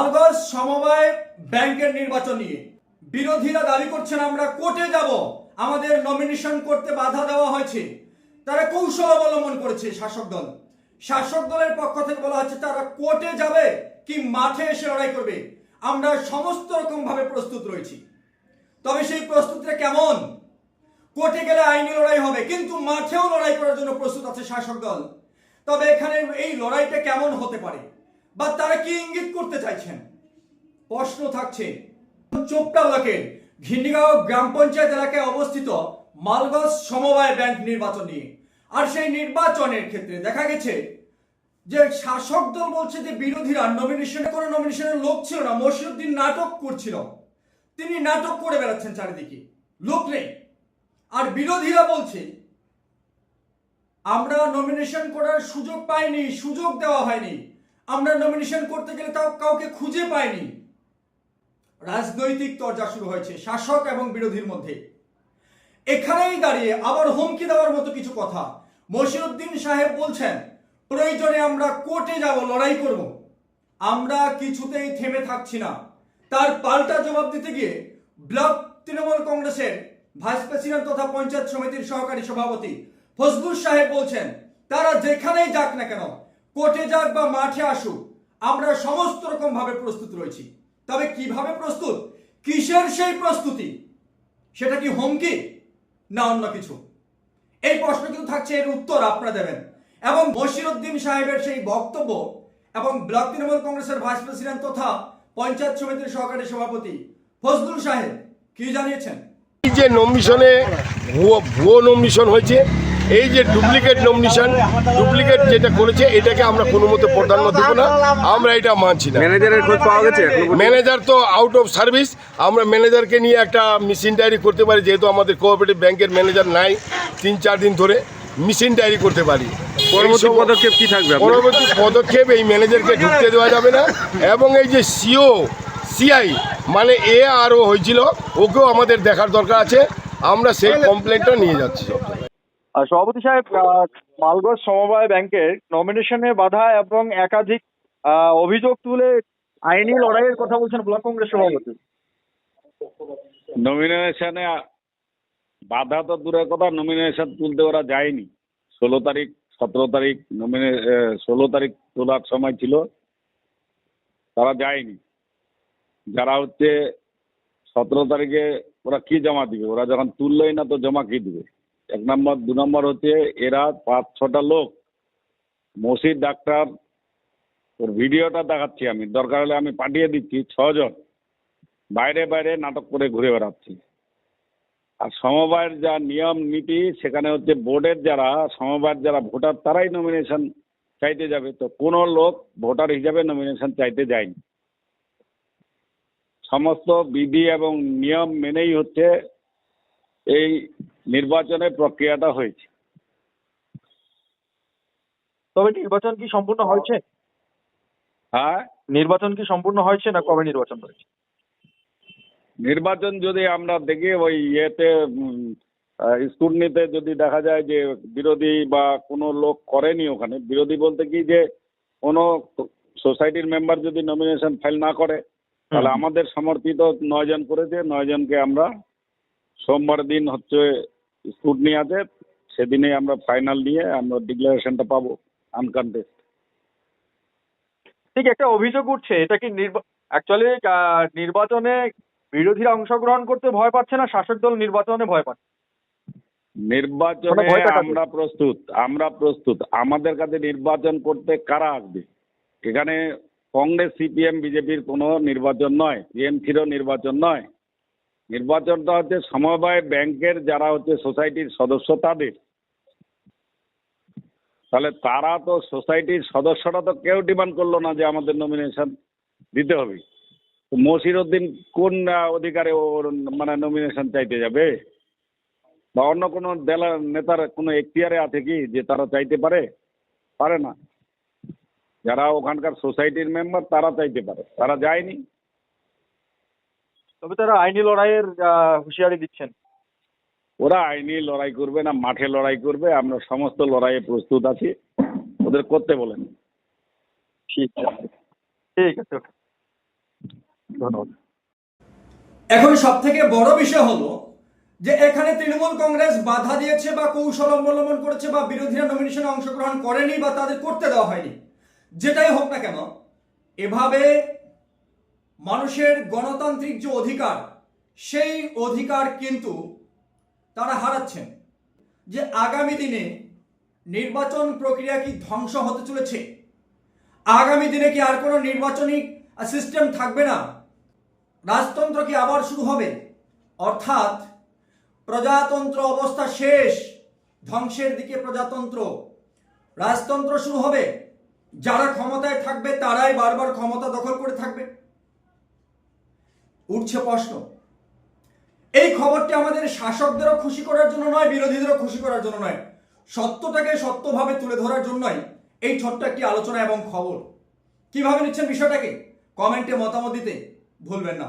মালগঞ্জ সমবায় ব্যাংকের নির্বাচন নিয়ে। বিরোধীরা দাবি করছেন আমরা কোর্টে যাব। আমাদের নমিনেশন করতে বাধা দেওয়া হয়েছে। তারা কৌশল অবলম্বন করেছে শাসক দল। শাসক দলের পক্ষ থেকে বলা হচ্ছে, তারা কোর্টে যাবে কি মাঠে এসে লড়াই করবে। আমরা সমস্ত রকম ভাবে প্রস্তুত রয়েছি। তবে সেই প্রস্তুতিটা কেমন? কোর্টে গেলে আইনি লড়াই হবে, কিন্তু মাঠেও লড়াই করার জন্য প্রস্তুত আছে শাসক দল। তবে এখানে এই লড়াইটা কেমন হতে পারে? বা তারা কি ইঙ্গিত করতে চাইছেন? প্রশ্ন থাকছে, চোপটা ব্লকের ঘিন্ডিগাঁও গ্রাম পঞ্চায়েত এলাকায় অবস্থিত মালগঞ্জ সমবায় ব্যাংক নির্বাচন নিয়ে। আর সেই নির্বাচনের ক্ষেত্রে দেখা গেছে যে শাসক দল বলছে যে বিরোধীরা নমিনেশন কোনো নমিনেশনের লোক ছিল না মসিউদ্দিন নাটক করছিল। তিনি নাটক করে বেড়াচ্ছেন চারিদিকে, লোক নেই। আর বিরোধীরা বলছে, আমরা নমিনেশন করার সুযোগ পাইনি, সুযোগ দেওয়া হয়নি। আমরা নমিনেশন করতে গেলে তাও কাউকে খুঁজে পাইনি। রাজনৈতিক তরজা শুরু হয়েছে, শাসক এবং বিরোধীর মধ্যে। এখানেই দাঁড়িয়ে আবার হুমকি দেওয়ার মতো কিছু কথা। মশিউদ্দিন সাহেব বলছেন, প্রয়োজনে আমরা কোর্টে যাব, লড়াই করব। আমরা কিছুতেই থেমে থাকছি না। তার পাল্টা জবাব দিতে গিয়ে ব্লক তৃণমূল কংগ্রেসের ভাইস প্রেসিডেন্ট তথা পঞ্চায়েত সমিতির সহকারী সভাপতি ফজলুর সাহেব বলছেন, তারা যেখানেই যাক না কেন কোর্টে যাক বা মাঠে আসুক, আমরা সমস্ত রকম ভাবে প্রস্তুত রয়েছি। তবে কীভাবে প্রস্তুত? কিসের সেই প্রস্তুতি? সেটা কি হুমকি না অন্য কিছু? এই প্রশ্ন কিন্তু থাকছে, এর উত্তর আপনারা দেবেন। এবং বশিরুদ্দিন সাহেবের সেই বক্তব্য এবং ব্লক তৃণমূল কংগ্রেসের ভাইস প্রেসিডেন্ট তথা পঞ্চায়েত সমিতির সহকারী সভাপতি ফজলুল সাহেব কি জানিয়েছেন? যে নমিশনে ভুয়ো ভুয়ো নমিশন হয়েছে। এই যে ডুপ্লিকেট নমিশন ডুপ্লিকেট যেটা করেছে এটাকে আমরা কোনো মতে প্রাধান্য দেবো না। আমরা এটা মানছি না। ম্যানেজারের খোঁজ পাওয়া গেছে ম্যানেজার তো আউট অফ সার্ভিস আমরা ম্যানেজারকে নিয়ে একটা মিশিন ডায়েরি করতে পারি যেহেতু আমাদের কোঅপারেটিভ ব্যাংকের ম্যানেজার নাই তিন চার দিন ধরে। মিশিন ডায়েরি করতে পারি। পরবর্তী পদক্ষেপ কি থাকবে পরবর্তী পদক্ষেপ এই ম্যানেজারকে ঢুকতে দেওয়া যাবে না। এবং এই যে সিও সিআই মানে এ আরও হয়েছিল ওকেও আমাদের দেখার দরকার আছে। আমরা সেই কমপ্লেনটা নিয়ে যাচ্ছি। সভাপতি সাহেব আহ, মালগঞ্জ সমবায় ব্যাংকের নমিনেশনে বাধা এবং একাধিক অভিযোগ তুলে আইনি লড়াইয়ের কথা বলছেন ব্লক কংগ্রেস সভাপতি। নমিনেশনে বাধা তো দূরের কথা নমিনেশন তুলতে ওরা যায়নি। ষোলো তারিখ সতেরো তারিখ নমিনে ষোলো তারিখ তোলার সময় ছিল তারা যায়নি। যারা হচ্ছে সতেরো তারিখে ওরা কি জমা দিবে? ওরা যখন তুললোই না তো জমা কি দিবে? এক নম্বর, দু নম্বর হচ্ছে এরা পাঁচ, ছটা লোক মসির ডাক্তার, ওর ভিডিওটা দেখাচ্ছি আমি। দরকার হলে আমি পাঠিয়ে দিচ্ছি ছজন। বাইরে বাইরে নাটক করে ঘুরে বেড়াচ্ছি। আর সমবায়ের যা নিয়ম, নীতি, সেখানে হচ্ছে বোর্ডের যারা, সমবায়ের যারা ভোটার, তারাই নমিনেশন চাইতে যাবে। তো কোনো লোক ভোটার হিসাবে নমিনেশন চাইতে যায়নি। সমস্ত বিধি এবং নিয়ম মেনেই হচ্ছে এই নির্বাচনের প্রক্রিয়াটা হয়েছে। তবে নির্বাচন কি সম্পূর্ণ হয়েছে? হ্যাঁ? নির্বাচন কি সম্পূর্ণ হয়েছে না কবে নির্বাচন হয়েছে? নির্বাচন যদি আমরা দেখি ওই ইয়েতে স্কুটনিতে যদি দেখা যায় যে বিরোধী বা কোনো লোক করেনি ওখানে বিরোধী বলতে কি যে কোনো সোসাইটির মেম্বার যদি নমিনেশন ফাইল না করে তাহলে আমাদের সমর্থিত নয়জন করেছে নয়জনকে আমরা সোমবার দিন হচ্ছে স্কুটনি আছে সেদিনে আমরা ফাইনাল নিয়ে আমরা ডিক্লারেশনটা পাবো আনকনটেস্ট ঠিক একটা অভিযোগ উঠছে এটা কি অ্যাকচুয়ালি নির্বাচনে বিরোধীরা অংশগ্রহণ করতে ভয় পাচ্ছে না শাসক দল নির্বাচনে ভয় পাচ্ছে? নির্বাচনে মানে। আমরা প্রস্তুত আমরা প্রস্তুত। আমাদের কাছে নির্বাচন করতে কারা আসবে? এখানে কংগ্রেস সিপিএম বিজেপির কোনো নির্বাচন নয় টিএমসিরও নির্বাচন নয়। নির্বাচনটা হচ্ছে সমবায় ব্যাংকের যারা হচ্ছে সোসাইটির সদস্য তাদের। তাহলে তারা তো সোসাইটির সদস্যরা তো কেউ ডিমান্ড করল না যে আমাদের নমিনেশন দিতে হবে। তো মসির উদ্দিন কোন অধিকারে ওর মানে নমিনেশন চাইতে যাবে? বা অন্য কোনো দেলা নেতার কোনো এখতিয়ারে আছে কি যে তারা চাইতে পারে? পারে না। যারা ওখানকার সোসাইটির মেম্বার তারা চাইতে পারে। তারা যায়নি। তবে তারা আইনি লড়াইয়ের আহ, হুঁশিয়ারি দিচ্ছেন। ওরা আইনি লড়াই করবে না মাঠে লড়াই করবে। আমরা সমস্ত লড়াইয়ে প্রস্তুত আছি। ওদের করতে বলেন। ঠিক আছে। ঠিক আছে ধন্যবাদ। এখন সব থেকে বড় বিষয় হলো যে এখানে তৃণমূল কংগ্রেস বাধা দিয়েছে বা কৌশল অবলম্বন করেছে বা বিরোধীরা নমিনেশনে অংশগ্রহণ করেনি বা তাদের করতে দেওয়া হয়নি। যেটাই হোক না কেন এভাবে মানুষের গণতান্ত্রিক যে অধিকার, সেই অধিকার কিন্তু তারা হারাচ্ছেন। যে আগামী দিনে নির্বাচন প্রক্রিয়া কি ধ্বংস হতে চলেছে, আগামী দিনে কি আর কোনো নির্বাচনী সিস্টেম থাকবে না, রাজতন্ত্র কি আবার শুরু হবে? অর্থাৎ প্রজাতন্ত্র অবস্থা শেষ, ধ্বংসের দিকে প্রজাতন্ত্র। রাজতন্ত্র শুরু হবে, যারা ক্ষমতায় থাকবে তারাই বারবার ক্ষমতা দখল করে থাকবে। উঠছে প্রশ্ন। এই খবরটি আমাদের শাসকদেরও খুশি করার জন্য নয়, বিরোধীদেরও খুশি করার জন্য নয়। সত্যটাকে সত্যভাবে তুলে ধরার জন্যই এই ছোট্ট একটি আলোচনা এবং খবর। কীভাবে নিচ্ছেন বিষয়টাকে? কমেন্টে মতামত দিতে ভুলবেন না।